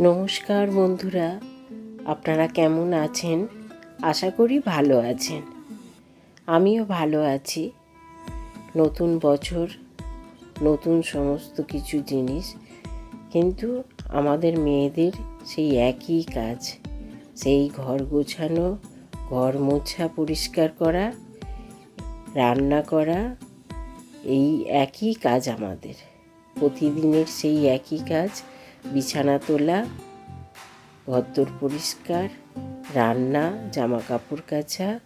নমস্কার বন্ধুরা, আপনারা কেমন আছেন? আশা করি ভালো আছেন। আমিও ভালো আছি। নতুন বছর, নতুন সমস্ত কিছু জিনিস, কিন্তু আমাদের মেয়েদের সেই একই কাজ। সেই ঘর গোছানো, ঘর মোছা পরিষ্কার করা, রান্না করা, এই একই কাজ আমাদের। প্রতিদিনের সেই একই কাজ বিছানা তোলা, ঘরদোর পরিষ্কার, রান্না জামা কাপড় কাচা,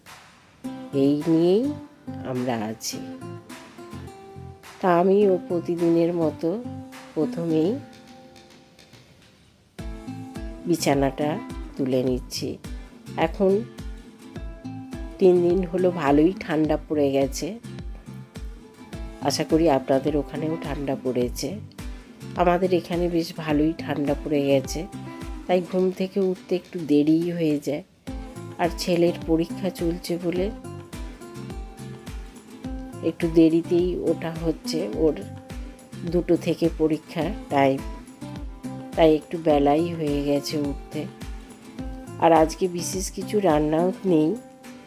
এই নিয়েই আমরা আছি। তা আমিও প্রতিদিনের মতো প্রথমেই বিছানাটা তুলে নিচ্ছি। এখন তিন দিন হলো ভালোই ঠান্ডা পড়ে গেছে। আশা করি আপনাদের ওখানেও ঠান্ডা পড়েছে। আমাদের এখানে বেশ ভালোই ঠান্ডা পড়ে গেছে। তাই ঘুম থেকে উঠতে একটু দেরিই হয়ে যায়। আর ছেলের পরীক্ষা চলছে বলে একটু দেরিতেই ওটা হচ্ছে ওর দুটো থেকে পরীক্ষা টাইম তাই একটু বেলাই হয়ে গেছে উঠতে। আর আজকে বিশেষ কিছু রান্নাও নেই,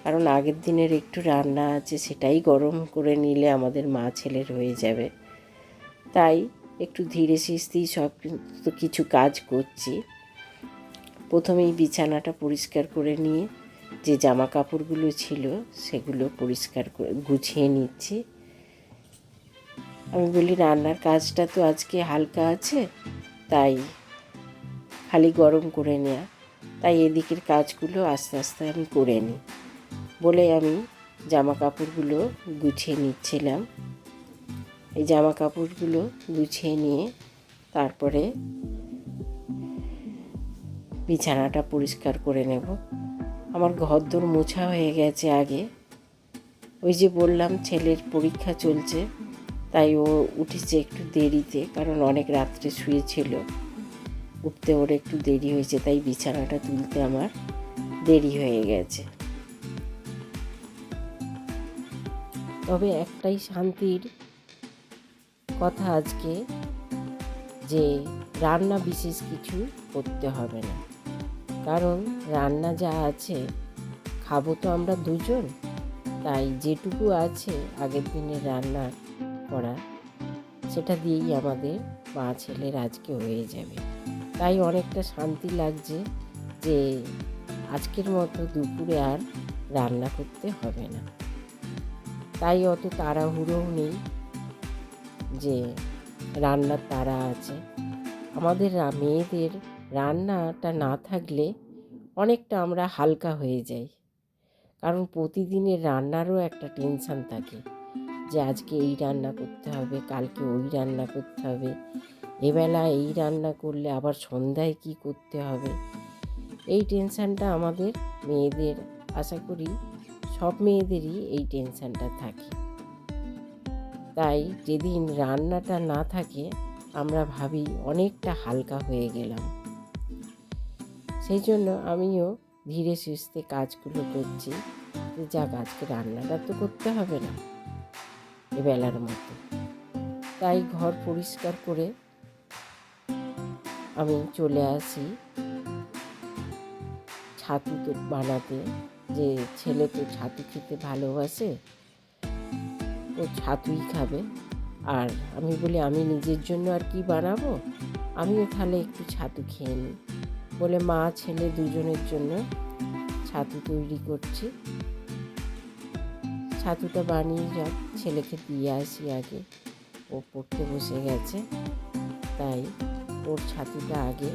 কারণ আগের দিনের একটু রান্না আছে, সেটাই গরম করে নিলে আমাদের মা ছেলের হয়ে যাবে। তাই একটু ধীরে সিস্তেই সব কিছু কাজ করছি। প্রথমেই বিছানাটা পরিষ্কার করে নিয়ে যে জামা কাপড়গুলো ছিল সেগুলো পরিষ্কার করে গুছিয়ে নিচ্ছি। আমি বলি, রান্নার কাজটা তো আজকে হালকা আছে, তাই খালি গরম করে নেওয়া তাই এদিকের কাজগুলো আস্তে আস্তে আমি করে নিই। বলে আমি জামা কাপড়গুলো গুছিয়ে নিচ্ছিলাম। এই জামা কাপড়গুলো গুছিয়ে নিয়ে তারপরে বিছানাটা পরিষ্কার করে নেব। আমার ঘরদোর মোছা হয়ে গেছে আগে। ওই যে বললাম, ছেলের পরীক্ষা চলছে, তাই ও উঠেছে একটু দেরিতে, কারণ অনেক রাত্রে শুয়েছিল। উঠতে ওর একটু দেরি হয়েছে, তাই বিছানাটা তুলতে আমার দেরি হয়ে গেছে। তবে একটাই শান্তির কথা আজকে যে রান্না বিশেষ কিছু করতে হবে না। কারণ রান্না যা আছে, খাব তো আমরা দুজন। তাই যেটুকু আছে আগের দিনের রান্না করা, সেটা দিয়েই আমাদের মা ছেলের আজকে হয়ে যাবে। তাই অনেকটা শান্তি লাগছে যে আজকের মতো দুপুরে আর রান্না করতে হবে না। তাই অত তাড়াহুড়োও নেই। যে রান্নার তারা আছে। আমাদের মেয়েদের রান্নাটা না থাকলে অনেকটা আমরা হালকা হয়ে যাই। কারণ প্রতিদিনের রান্নারও একটা টেনশান থাকে যে আজকে এই রান্না করতে হবে, কালকে ওই রান্না করতে হবে। এবেলা এই রান্না করলে আবার সন্ধ্যায় কি করতে হবে? এই টেনশানটা আমাদের মেয়েদের, আশা করি সব মেয়েদেরই এই টেনশানটা থাকে। তাই যেদিন রান্নাটা না থাকে, আমরা ভাবি অনেকটা হালকা হয়ে গেলাম। সেই জন্য আমিও ধীরে সুস্থে কাজগুলো করছি যে আজকে রান্নাটা তো করতে হবে না। এবেলার মতো। তাই ঘর পরিষ্কার করে আমি চলে আসি ছাতু তো বানাতে। যে ছেলে তো ছাতু খেতে ভালোবাসে ছাতুই খাবে। আর আমি বলি, আমি নিজের জন্য আর কি বানাবো? আমিও তাহলে একটু ছাতু খেয়ে নিই। বলে মা, ছেলে দুজনের জন্য ছাতু তৈরি করছি। ছাতুটা বানিয়ে যাক, ছেলেকে দিয়ে আসি আগে। ও পড়তে বসে গেছে, তাই ওর ছাতুটা আগে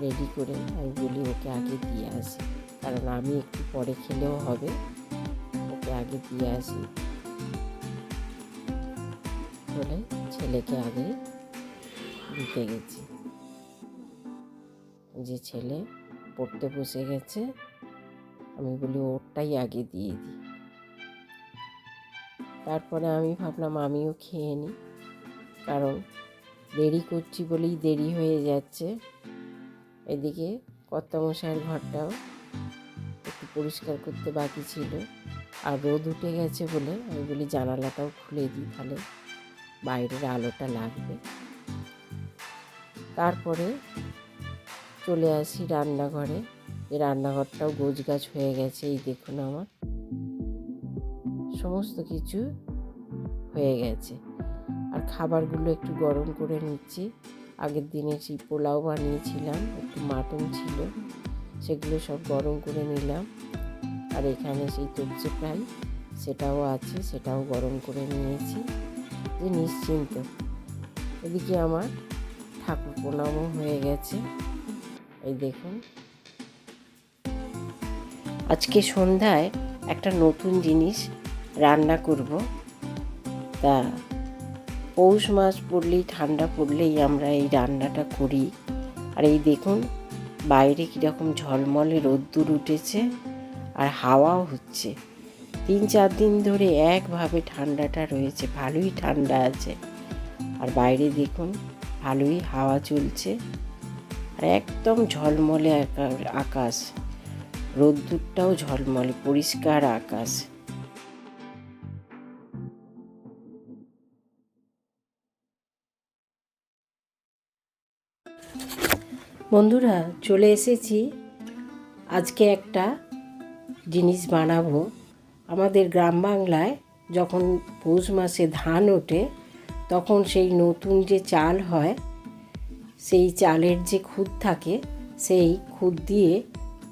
রেডি করে আমি বলি, ওকে আগে দিয়ে আসি। কারণ আমি একটু পরে খেলেও হবে। ওকে আগে দিয়ে আসি। বলে ছেলেকে আগে দিতে গেছি। যে ছেলে পড়তে বসে গেছে, আমি বলি, ওরটাই আগে দিয়ে দিই তারপরে আমি ভাবলাম, আমিও খেয়ে নিই। কারণ দেরি করছি বলেই দেরি হয়ে যাচ্ছে। এদিকে কর্তামশাইয়ের ঘরটাও একটু পরিষ্কার করতে বাকি ছিল। আর রোদ উঠে গেছে বলে আমি বলি জানালাটাও খুলে দিই, তাহলে বাইরের আলোটা লাগবে। তারপরে চলে আসি রান্নাঘরে। এই রান্নাঘরটাও গোছ গাছ হয়ে গেছে, এই দেখুন আমার। সমস্ত কিছু হয়ে গেছে। আর খাবারগুলো একটু গরম করে নিচ্ছি। আগের দিনে সেই পোলাও বানিয়েছিলাম, একটু মাটন ছিল, সেগুলো সব গরম করে নিলাম। আর এখানে সেই তপসে ফ্রাই সেটাও আছে, সেটাও গরম করে নিয়েছি। যে নিশ্চিন্ত। এদিকে আমার ঠাকুর প্রণামও হয়ে গেছে। এই দেখুন। আজকে সন্ধ্যায় একটা নতুন জিনিস রান্না করব। তা পৌষ মাস পড়লেই, ঠান্ডা পড়লেই আমরা এই রান্নাটা করি। আর এই দেখুন, বাইরে কীরকম ঝলমলে রোদ্দুর উঠেছে। আর হাওয়াও হচ্ছে। তিন চার দিন ধরে একভাবে ঠান্ডাটা রয়েছে, ভালোই ঠান্ডা আছে। আর বাইরে দেখুন, ভালোই হাওয়া চলছে। আর একদম ঝলমলে আকা- আকাশ। রোদ্দুরটাও ঝলমলে, পরিষ্কার আকাশ। বন্ধুরা, চলে এসেছি আজকে একটা জিনিস বানাবো, আমাদের গ্রাম বাংলায় যখন পৌষ মাসে ধান ওঠে, তখন সেই নতুন যে চাল হয়, সেই চালের যে খুদ থাকে, সেই খুদ দিয়ে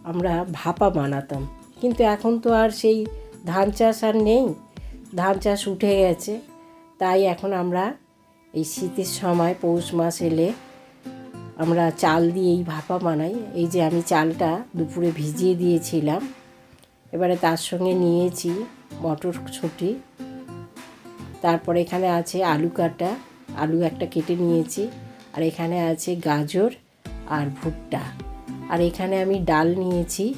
আমরা ভাপা বানাতাম। কিন্তু এখন তো আর সেই ধান চাষ আর নেই, ধান চাষ উঠে গেছে। তাই এখন আমরা এই শীতের সময় পৌষ মাস এলে আমরা চাল দিয়েই ভাপা বানাই। এই যে আমি চালটা দুপুরে ভিজিয়ে দিয়েছিলাম এবারে তার সঙ্গে নিয়েছি মটরশুঁটি তারপরে এখানে আছে আলু কাটা। আলু একটা কেটে নিয়েছি। আর এখানে আছে গাজর আর ভুট্টা। আর এখানে আমি ডাল নিয়েছি,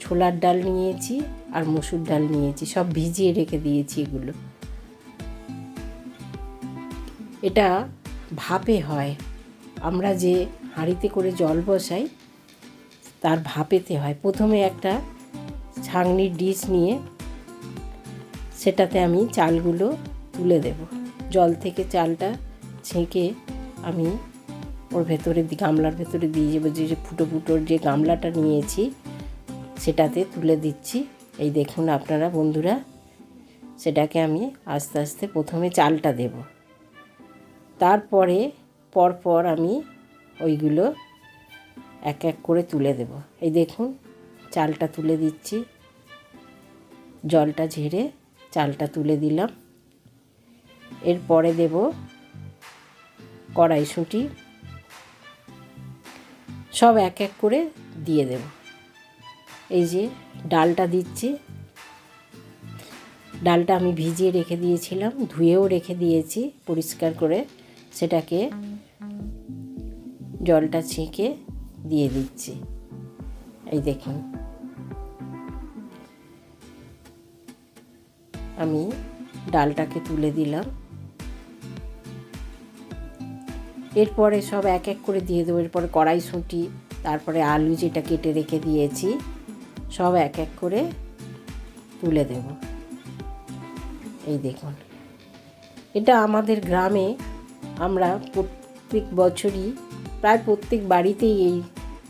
ছোলার ডাল নিয়েছি আর মসুর ডাল নিয়েছি। সব ভিজিয়ে রেখে দিয়েছি এগুলো। এটা ভাপে হয়। আমরা যে হাঁড়িতে করে জল বসাই, তার ভাপেতে হয়। প্রথমে একটা ছাঁকনির ডিশ নিয়ে সেটাতে আমি চালগুলো তুলে দেব। জল থেকে চালটা ছেঁকে আমি ওর ভেতরে গামলার ভেতরে দিয়ে যাব যে ফুটো ফুটোর যে গামলাটা নিয়েছি সেটাতে তুলে দিচ্ছি। এই দেখুন আপনারা বন্ধুরা, সেটাকে আমি আস্তে আস্তে প্রথমে চালটা দেব। তারপরে পরপর আমি ওইগুলো এক এক করে তুলে দেব। এই দেখুন চালটা তুলে দিচ্ছি। জলটা ঝেড়ে চালটা তুলে দিলাম। এরপরে দেব কড়াইশুঁটি। সব এক এক করে দিয়ে দেব। এই যে ডালটা দিচ্ছি। ডালটা আমি ভিজিয়ে রেখে দিয়েছিলাম, ধুয়েও রেখে দিয়েছি পরিষ্কার করে। সেটাকে জলটা ছেঁকে দিয়ে দিচ্ছি। এই দেখুন। আমি ডালটাকে তুলে দিলাম। এরপরে সব এক এক করে দিয়ে দেবো। এরপরে কড়াইশুঁটি তারপরে আলু যেটা কেটে রেখে দিয়েছি, সব এক এক করে তুলে দেব। এই দেখুন, এটা আমাদের গ্রামে আমরা প্রত্যেক বছরই, প্রায় প্রত্যেক বাড়িতেই এই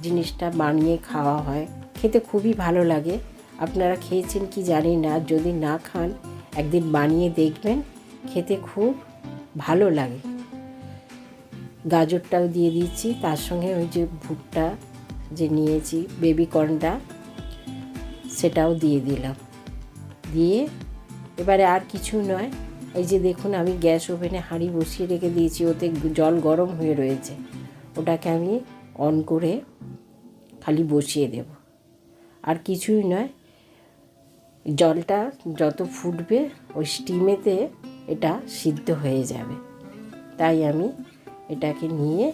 জিনিসটা বানিয়ে খাওয়া হয়। খেতে খুবই ভালো লাগে। আপনারা খেয়েছেন কি জানি না, যদি না খান, একদিন বানিয়ে দেখবেন, খেতে খুব ভালো লাগে। গাজরটাও দিয়ে দিচ্ছি তার সঙ্গে ওই যে ভুট্টা যে নিয়েছি বেবি কর্নটা সেটাও দিয়ে দিলাম। দিয়ে এবারে আর কিছু নয়, এই যে দেখুন আমি গ্যাস ওভেনে হাঁড়ি বসিয়ে রেখে দিয়েছি, ওতে জল গরম হয়ে রয়েছে। ওটাকে আমি অন করে খালি বসিয়ে দেব। আর কিছুই নয়, জলটা যত ফুটবে ওই স্টিমেতে এটা সিদ্ধ হয়ে যাবে। তাই আমি এটাকে নিয়ে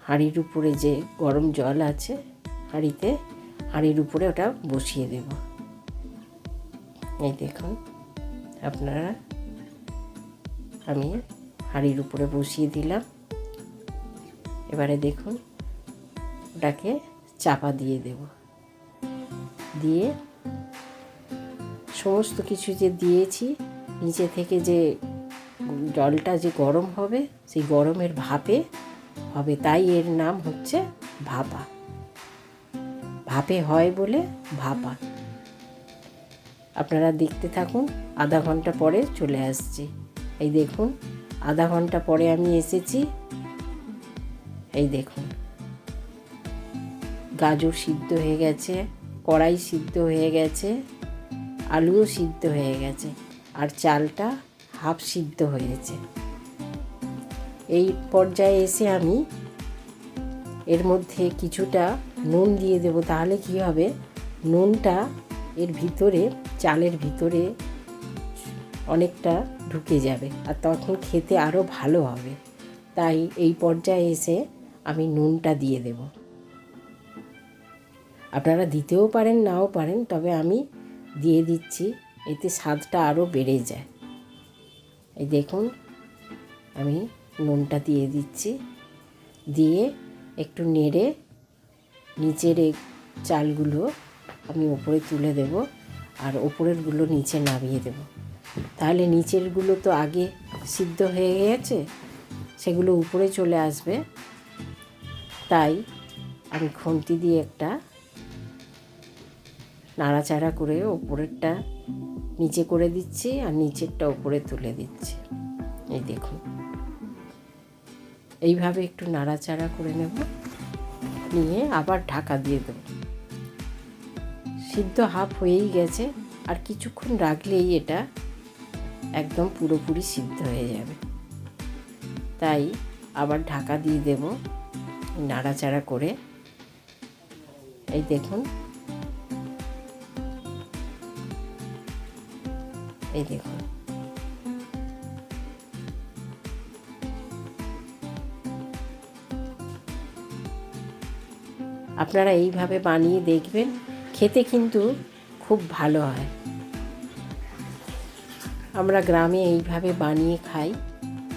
হাঁড়ির উপরে যে গরম জল আছে হাঁড়িতে, হাঁড়ির উপরে ওটা বসিয়ে দেব। এই দেখুন, আপনারা, আমি হাঁড়ির উপরে বসিয়ে দিলাম। এবারে দেখুন, ওটাকে চাপা দিয়ে দেব। দিয়ে সমস্ত কিছু যে দিয়েছি, নিচে থেকে যে জলটা যে গরম হবে, সেই গরমের ভাপে হবে, তাই এর নাম হচ্ছে ভাপা। ভাপে হয় বলে ভাপা। আপনারা দেখতে থাকুন, আধা ঘণ্টা পরে চলে আসছি। এই দেখুন, আধা ঘণ্টা পরে আমি এসেছি এই দেখুন। গাজর সিদ্ধ হয়ে গেছে, কড়াই সিদ্ধ হয়ে গেছে, আলুও সিদ্ধ হয়ে গেছে, আর চালটা হাফ সিদ্ধ হয়েছে। এই পর্যায়ে এসে আমি এর মধ্যে কিছুটা নুন দিয়ে দেবো, তাহলে কি হবে? নুনটা এর ভিতরে, চালের ভিতরে অনেকটা ঢুকে যাবে, আর তখন খেতে আরও ভালো হবে। তাই এই পর্যায়ে এসে আমি নুনটা দিয়ে দেব। আপনারা দিতেও পারেন, নাও পারেন, তবে আমি দিয়ে দিচ্ছি, এতে স্বাদটা আরও বেড়ে যায়। এই দেখুন, আমি নুনটা দিয়ে দিচ্ছি। দিয়ে একটু নেড়ে, নিচের এই চালগুলো আমি ওপরে তুলে দেব, আর ওপরেরগুলো নিচে নামিয়ে দেব। তাহলে নিচেরগুলো তো আগে সিদ্ধ হয়ে গেছে, সেগুলো উপরে চলে আসবে। তাই আমি খুন্তি দিয়ে একটা নাড়াচাড়া করে ওপরেরটা নিচে করে দিচ্ছি আর নিচেরটা উপরে তুলে দিচ্ছি। এই দেখুন। এইভাবে একটু নাড়াচাড়া করে নেব। নিয়ে আবার ঢাকা দিয়ে দেব। সিদ্ধ হাফ হয়েই গেছে। আর কিছুক্ষণ রাখলেই এটা একদম পুরোপুরি সিদ্ধ হয়ে যাবে। তাই আবার ঢাকা দিয়ে দেব। নাড়াচাড়া করে এই দেখুন। এই দেখুন। আপনারা এইভাবে বানিয়ে দেখবেন, খেতে কিন্তু খুব ভালো হয়। আমরা গ্রামে এইভাবে বানিয়ে খাই।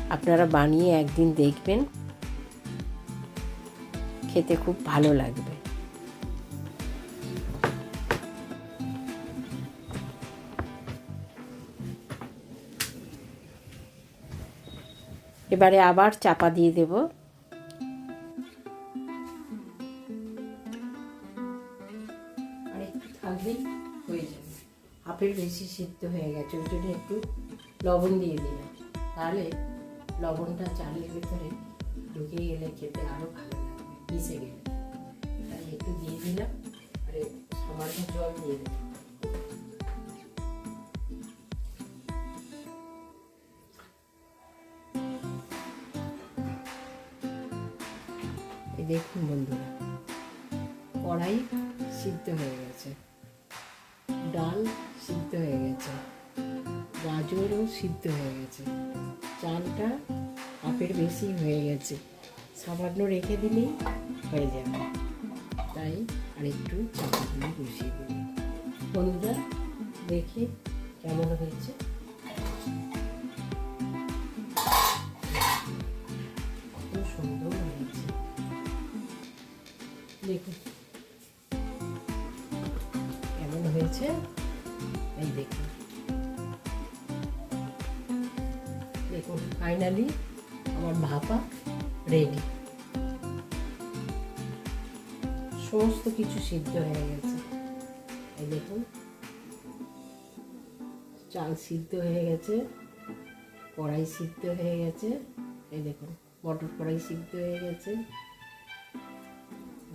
আপনারা বানিয়ে একদিন দেখবেন। খেতে খুব ভালো লাগবে। এবারে আবার চাপা দিয়ে দেব। থাকলেই হয়ে যাবে। হাফের বেশি সিদ্ধ হয়ে গেছে, ওই জন্য একটু লবণ দিয়ে দিলাম। তাহলে লবণটা চালের ভিতরে ঢুকে গেলে খেতে আরও ভালো মিশে গেলে তাই একটু দিয়ে দিলাম আর সামান্য জল দিয়ে দিলাম দেখুন বন্ধুরা, কড়াই সিদ্ধ হয়ে গেছে, ডাল সিদ্ধ হয়ে গেছে, গাজরও সিদ্ধ হয়ে গেছে, চালটা হাফের বেশি হয়ে গেছে। সামান্য রেখে দিলেই হয়ে যাবে। তাই আরেকটু দিয়ে বসিয়ে দিই বন্ধুরা, দেখি কেমন হয়েছে। সুন্দর কেমন হয়েছে? এই দেখুন দেখুন ফাইনালি আমার ভাপা রেডি সমস্ত কিছু সিদ্ধ হয়ে গেছে। এই দেখুন। চাল সিদ্ধ হয়ে গেছে, কড়াই সিদ্ধ হয়ে গেছে, এই দেখুন, মটর কড়াই সিদ্ধ হয়ে গেছে,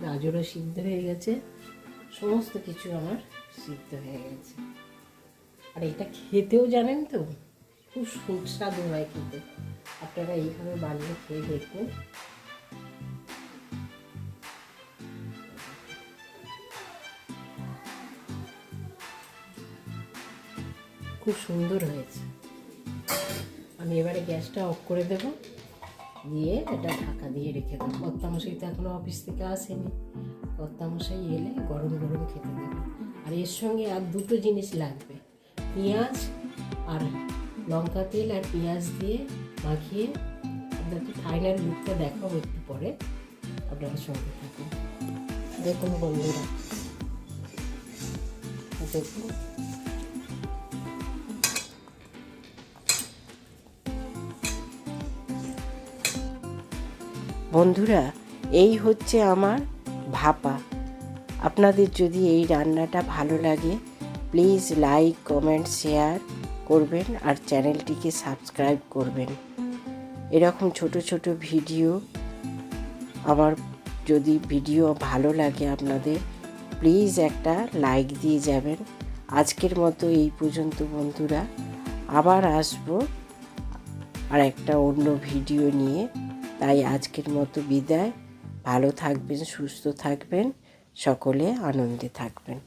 গাজরও সিদ্ধ হয়ে গেছে, সমস্ত কিছু আমার সিদ্ধ হয়ে গেছে। আর এটা খেতেও জানেন তো, খুব সুস্বাদু হয় খেতে। আপনারা এইভাবে বানিয়ে খেয়ে দেখুন। খুব সুন্দর হয়েছে। আমি এবারে গ্যাসটা অফ করে দেব। দিয়ে এটা ঢাকা দিয়ে রেখে দেবো। কর্তামশাই তো এখনও অফিস থেকে আসেনি। কর্তামশাই এলে গরম গরম খেতে দেবো। আর এর সঙ্গে আর দুটো জিনিস লাগবে। পেঁয়াজ আর লঙ্কা তেল আর পেঁয়াজ দিয়ে মাখিয়ে আপনাকে ফাইনাল লুকটা দেখাবো একটু পরে। আপনারা সঙ্গে থাকুন। দেখুন বন্ধুরা। দেখুন। বন্ধুরা, এই হচ্ছে আমার ভাপা। আপনাদের যদি এই রান্নাটা ভালো লাগে প্লিজ লাইক কমেন্ট শেয়ার করবেন আর চ্যানেলটিকে সাবস্ক্রাইব করবেন। এরকম ছোট ছোট ভিডিও। আমার যদি ভিডিও ভালো লাগে আপনাদের প্লিজ একটা লাইক দিয়ে যাবেন। আজকের মতো এই পর্যন্ত বন্ধুরা, আবার আসব আর একটা অন্য ভিডিও নিয়ে। তাই আজকের মতো বিদায়। ভালো থাকবেন, সুস্থ থাকবেন, সকলে আনন্দে থাকবেন।